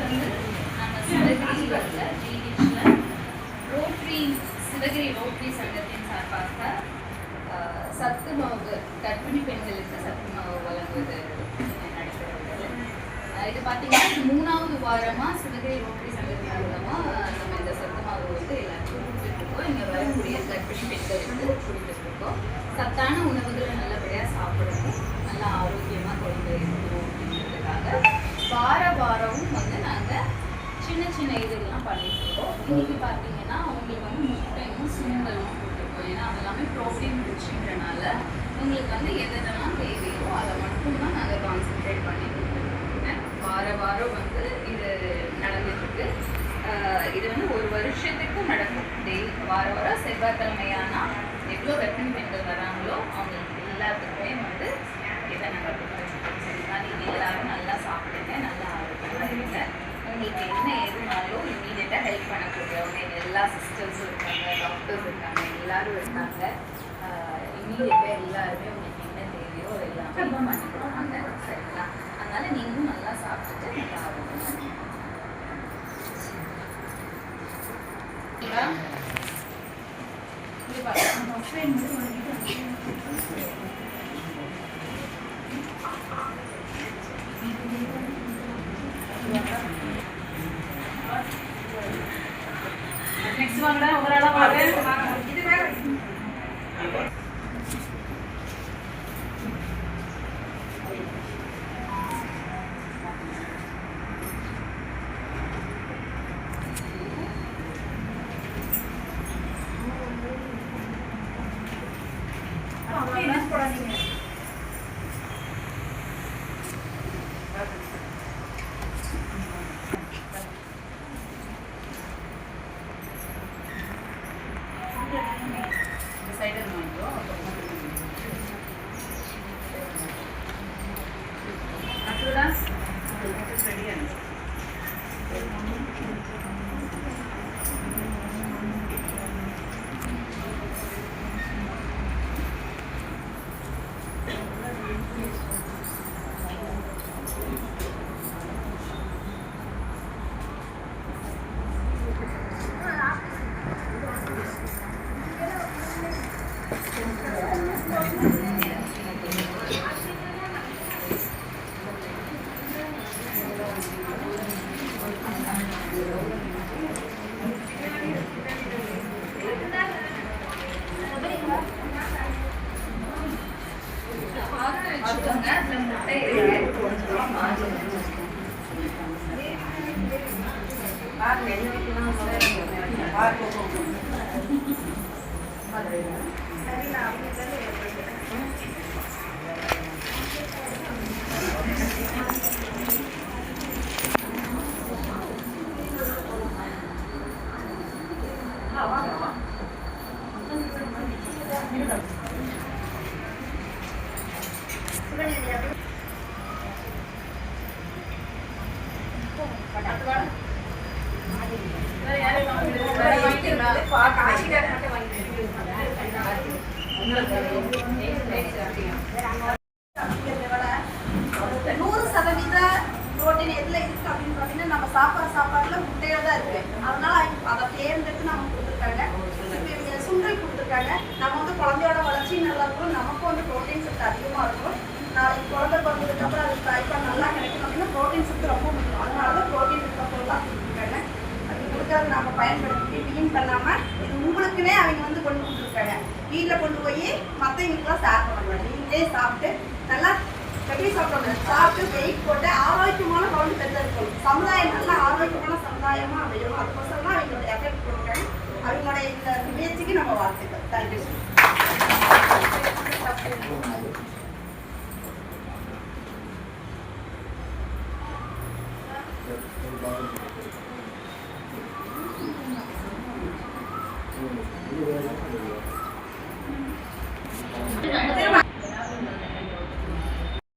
Next வந்து நாங்கள் சிவகிரியில் உள்ள ஜிஹெச்சில் ரோட்ரி சிவகிரி ரோட்ரி சங்கத்தின் சார்பாக ஆஹ், சத்து மாவு கர்ப்பிணி பெண்களுக்கு சத்து மாவு வழங்குவது நடைபெறுகிறது ஆஹ், இது பார்த்தீங்கன்னா மூணாவது வாரமாக சிவகிரி ரோட்ரி சங்கத்தின் மூலமாக நம்ம இந்த சத்து மாவு வந்து எல்லாருக்கும் கொடுத்துட்ருக்கோம் இங்கே வரக்கூடிய கர்ப்பிணி பெண்களுக்கு கொடுத்துட்ருக்கோம் சத்தான உணவுகளை நல்லபடியாக சாப்பிடணும் நல்லா ஆரோக்கியமாக கொண்டு இருக்கணும் அப்படிங்கிறதுக்காக வார வாரமும் வந்து நாங்கள் சின்ன சின்ன இதெல்லாம் இன்னைக்கு பார்த்தீங்கன்னா உங்களுக்கு வந்து முட்டையும் சுண்டலும் போட்டிருக்கோம். ஏன்னா அது எல்லாமே ப்ரோட்டீன் ரிச்சுன்றனால உங்களுக்கு வந்து எதெல்லாம் தேவையோ அதை மட்டும் தான் நாங்கள் கான்சென்ட்ரேட் பண்ணி கொடுத்துருக்கோங்க வார வாரம் வந்து இது நடந்துட்டுருக்கு. இது வந்து ஒரு வருஷத்துக்கு நடக்கும். டெய்லி வார வாரம் செவ்வாய்க்கிழமையானா எவ்வளோ வெப்பன் பெண்கள் வராங்களோ அவங்களுக்கு எல்லாத்துக்குமே வந்து இதை நாங்கள் கொடுத்துருக்கோம். சரிங்களா நீங்கள் எல்லோரும் நல்லா சாப்பிடுங்க. நல்லா உங்களுக்கு என்ன எதுனாலும் இம்மீடியட்டாக ஹெல்ப் பண்ணக்கூடியவங்க எல்லா சிஸ்டர்ஸும் இருக்காங்க டாக்டர்ஸ் இருக்காங்க எல்லாரும் இருக்காங்க. இம்மீடியட்டாக எல்லாருமே உங்களுக்கு என்ன தேவையோ எல்லாமே பண்ணி கொடுப்பாங்க. சரிங்களா? அதனால நீங்களும் நல்லா சாப்பிட்டுட்டு நல்லா ஆரோக்கியமா? Thank you. வச்சுக்கோங்க அதில் முட்டை இருக்கு கொஞ்சம் மாவு நூறு சதவீத புரோட்டீன் எதுல இருக்கு அப்படின்னு பார்த்தீங்கன்னா நம்ம சாப்பாடு சாப்பாடுல முட்டையில தான் இருக்கு. அதனால அதை தேர்ந்தெடுத்து நம்ம கொடுத்துருக்காங்க. சுண்டல் கொடுத்துருக்காங்க. நம்ம வந்து குழந்தையோட வளர்ச்சி நல்லா இருக்கும். நமக்கும் வந்து புரோட்டீன் சத்து அதிகமாக இருக்கும். நாளைக்கு குழந்தை பிறந்ததுக்கு அப்புறம் அது தாய்ப்பால் நல்லா கிடைக்கும் அப்படின்னா புரோட்டீன் சத்து ரொம்ப முக்கியம். அதனால தான் புரோட்டீன் இருக்க பொருளாக கொடுத்துருக்காங்க. அது கொடுக்கறது நம்ம பயன்படுத்தி வீண் பண்ணாம இது உங்களுக்குன்னே அவங்க வந்து கொண்டு வீட்டில் கொண்டு போய் மற்றவங்களுக்குலாம் ஷேர் பண்ணக்கூடாது நீங்களே சாப்பிட்டு நல்லா எப்படி சாப்பிடணும்? சாப்பிட்டு வெயிட் போட்டு ஆரோக்கியமான குழந்தை பெற்றெடுக்கணும் சமுதாயம் நல்ல ஆரோக்கியமான சமுதாயமாக அமையணும். அதுக்கோசரம் தான் அவங்களோட எஃபெக்ட் கொடுக்குறேன் அவங்களோட இந்த முயற்சிக்கு நம்ம வாழ்த்துக்கள். தேங்க்யூ